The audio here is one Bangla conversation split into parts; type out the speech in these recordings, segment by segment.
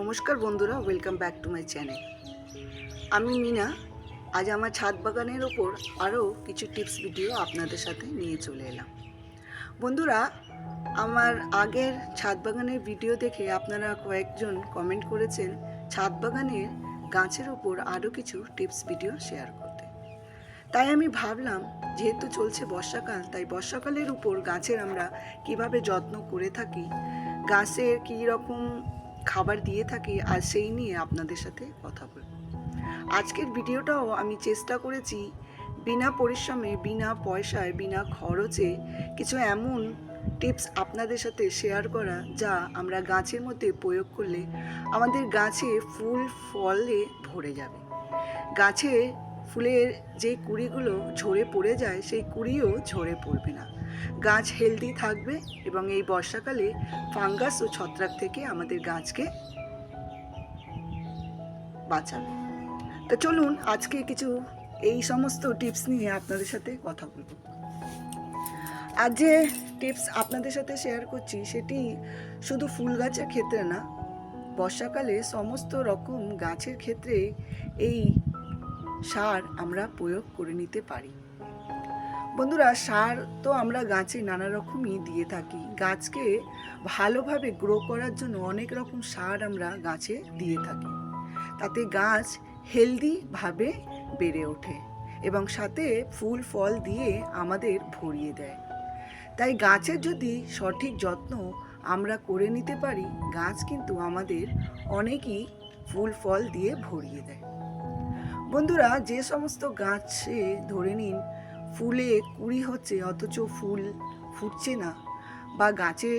নমস্কার বন্ধুরা welcome back to my channel আমি মিনা, আজ আমার ছাদ বাগানের ওপর আরও কিছু টিপস ভিডিও আপনাদের সাথে নিয়ে চলে এলাম। বন্ধুরা, আমার আগের ছাদ বাগানের ভিডিও দেখে আপনারা কয়েকজন কমেন্ট করেছেন ছাদ বাগানের গাছের ওপর আরও কিছু টিপস ভিডিও শেয়ার করতে। তাই আমি ভাবলাম, যেহেতু চলছে বর্ষাকাল, তাই বর্ষাকালের উপর গাছের আমরা কীভাবে যত্ন করে থাকি, গাছের কী রকম খাবার দিয়ে থাকি আর সেই নিয়ে আপনাদের সাথে কথা বলব। আজকের ভিডিওটাও আমি চেষ্টা করেছি বিনা পরিশ্রমে, বিনা পয়সায়, বিনা খরচে কিছু এমন টিপস আপনাদের সাথে শেয়ার করা যা আমরা গাছের মধ্যে প্রয়োগ করলে আমাদের গাছে ফুল ফলে ভরে যাবে। গাছে ফুলের যে কুড়িগুলো ঝরে পড়ে যায়, সেই কুড়িও ঝরে পড়বে না। গাছ হেলদি থাকবে এবং এই বর্ষাকালে ফাঙ্গাস ও ছত্রাক থেকে আমাদের গাছকে বাঁচাবে। তো চলুন, আজকে কিছু এই সমস্ত টিপস নিয়ে আপনাদের সাথে কথা বলব। আর যে টিপস আপনাদের সাথে শেয়ার করছি, সেটি শুধু ফুল গাছের ক্ষেত্রে না, বর্ষাকালে সমস্ত রকম গাছের ক্ষেত্রে এই সার আমরা প্রয়োগ করে নিতে পারি। বন্ধুরা, সার তো আমরা গাছে নানা রকমই দিয়ে থাকি। গাছকে ভালোভাবে গ্রো করার জন্য অনেক রকম সার আমরা গাছে দিয়ে থাকি। তাতে গাছ হেলদিভাবে বেড়ে ওঠে এবং সাথে ফুল, ফল দিয়ে আমাদের ভরিয়ে দেয়। তাই গাছের যদি সঠিক যত্ন আমরা করে নিতে পারি, গাছ কিন্তু আমাদের অনেকই ফুল, ফল দিয়ে ভরিয়ে দেয়। বন্ধুরা, যে সমস্ত গাছে ধরে নিন, ফুলে কুড়ি হচ্ছে, অথচ ফুল ফুটছে না বা গাছে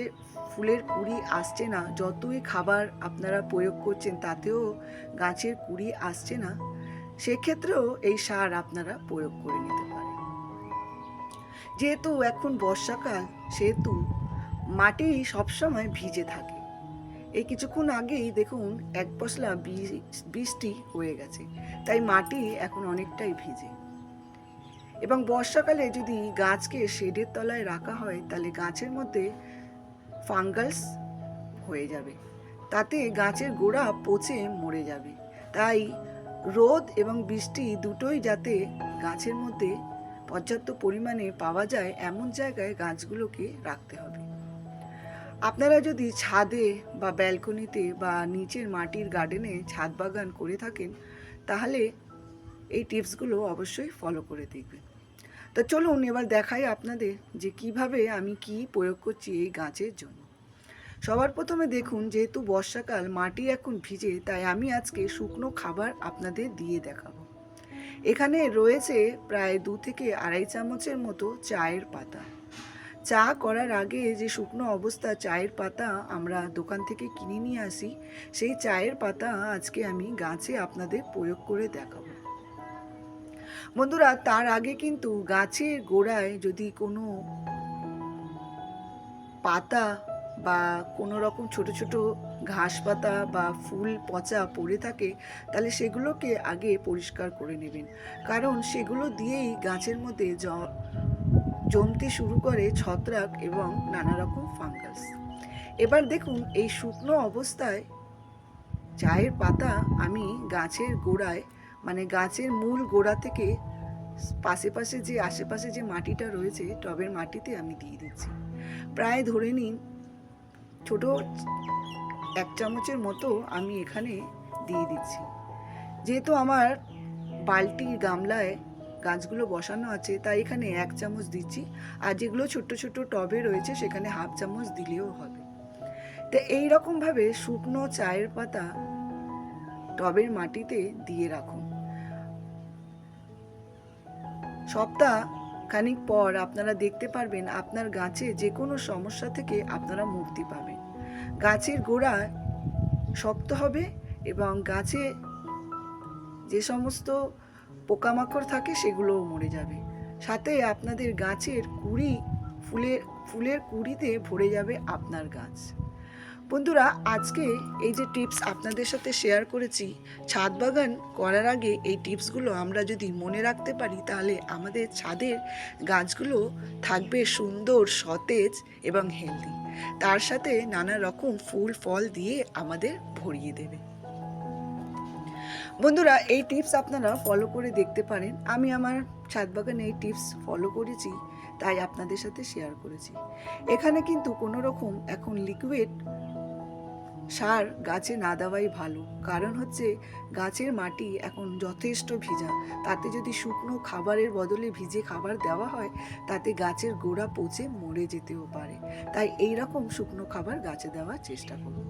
ফুলের কুড়ি আসছে না, যতই খাবার আপনারা প্রয়োগ করছেন তাতেও গাছের কুড়ি আসছে না, সেক্ষেত্রেও এই সার আপনারা প্রয়োগ করে নিতে পারেন। যেহেতু এখন বর্ষাকাল, সেহেতু মাটি সবসময় ভিজে থাকে। এই কিছুক্ষণ আগেই দেখুন এক পশলা বৃষ্টি হয়ে গেছে। তাই মাটি এখন অনেকটাই ভিজে। এবং বর্ষাকালে যদি গাছকে শেডের তলায় রাখা হয়, তাহলে গাছের মধ্যে ফাঙ্গাস হয়ে যাবে। তাতে গাছের গোড়া পচে মরে যাবে। তাই রোদ এবং বৃষ্টি দুটোই যাতে গাছের মধ্যে পর্যাপ্ত পরিমাণে পাওয়া যায়, এমন জায়গায় গাছগুলোকে রাখতে হবে। আপনারা যদি ছাদে বা ব্যালকনিতে বা নিচের মাটির গার্ডেনে ছাদ বাগান করে থাকেন, তাহলে এই টিপসগুলো অবশ্যই ফলো করে দেখবেন। তো চলুন এবার দেখাই আপনাদের যে কীভাবে আমি কি প্রয়োগ করছি এই গাছের জন্য। সবার প্রথমে দেখুন, যেহেতু বর্ষাকাল, মাটি এখন ভিজে, তাই আমি আজকে শুকনো খাবার আপনাদের দিয়ে দেখাবো। এখানে রয়েছে প্রায় দু থেকে আড়াই চামচের মতো চায়ের পাতা। চা করার আগে যে শুকনো অবস্থা চায়ের পাতা আমরা দোকান থেকে কিনে নিয়ে আসি, সেই চায়ের পাতা আজকে আমি গাছে আপনাদের প্রয়োগ করে দেখাবো। বন্ধুরা, তার আগে কিন্তু গাছের গোড়ায় যদি কোনো পাতা বা কোনো রকম ছোট ছোট ঘাস পাতা বা ফুল পচা পড়ে থাকে, তাহলে সেগুলোকে আগে পরিষ্কার করে নেবেন। কারণ সেগুলো দিয়েই গাছের মধ্যে জমতে শুরু করে ছত্রাক এবং নানা রকম ফাঙ্গাস। এবার দেখুন এই শুকনো অবস্থায় চায়ের পাতা আমি গাছের গোড়ায় মানে গাছের মূল গোড়া থেকে পাশে পাশে যে আশেপাশে যে মাটিটা রয়েছে, টবের মাটিতে আমি দিয়ে দিচ্ছি। প্রায় ধরে নিন ছোট এক চামচের মতো আমি এখানে দিয়ে দিচ্ছি। যেহেতু আমার বালতি গামলায় গাছগুলো বসানো আছে, তাই এখানে এক চামচ দিচ্ছি। আর যেগুলো ছোট ছোট টবে রয়েছে, সেখানে হাফ চামচ দিলেও হবে। তো এই রকমভাবে শুকনো চায়ের পাতা টবের মাটিতে দিয়ে রাখুন। সপ্তাহ খানিক পর আপনারা দেখতে পারবেন, আপনার গাছে যে কোনো সমস্যা থেকে আপনারা মুক্তি পাবেন। গাছের গোড়া শক্ত হবে এবং গাছে যে সমস্ত পোকামাকড় থাকে সেগুলোও মরে যাবে। সাথে আপনাদের গাছের কুড়ি ফুলের ফুলের কুড়িতে ভরে যাবে আপনার গাছ। বন্ধুরা, আজকে এই যে টিপস আপনাদের সাথে শেয়ার করেছি, ছাদ বাগান করার আগে এই টিপসগুলো আমরা যদি মনে রাখতে পারি, তাহলে আমাদের ছাদের গাছগুলো থাকবে সুন্দর, সতেজ এবং হেলদি তার সাথে নানা রকম ফুল, ফল দিয়ে আমাদের ভরিয়ে দেবে। বন্ধুরা, এই টিপস আপনারা ফলো করে দেখতে পারেন। আমি আমার ছাদ বাগানে এই টিপস ফলো করেছি, তাই আপনাদের সাথে শেয়ার করেছি। এখানে কিন্তু কোনো রকম এখন লিকুইড সার গাছে না দেওয়াই ভালো। কারণ হচ্ছে গাছের মাটি এখন যথেষ্ট ভিজা। তাতে যদি শুকনো খাবারের বদলে ভিজে খাবার দেওয়া হয়, তাতে গাছের গোড়া পচে মরে যেতেও পারে। তাই এই রকম শুকনো খাবার গাছে দেওয়ার চেষ্টা করুন।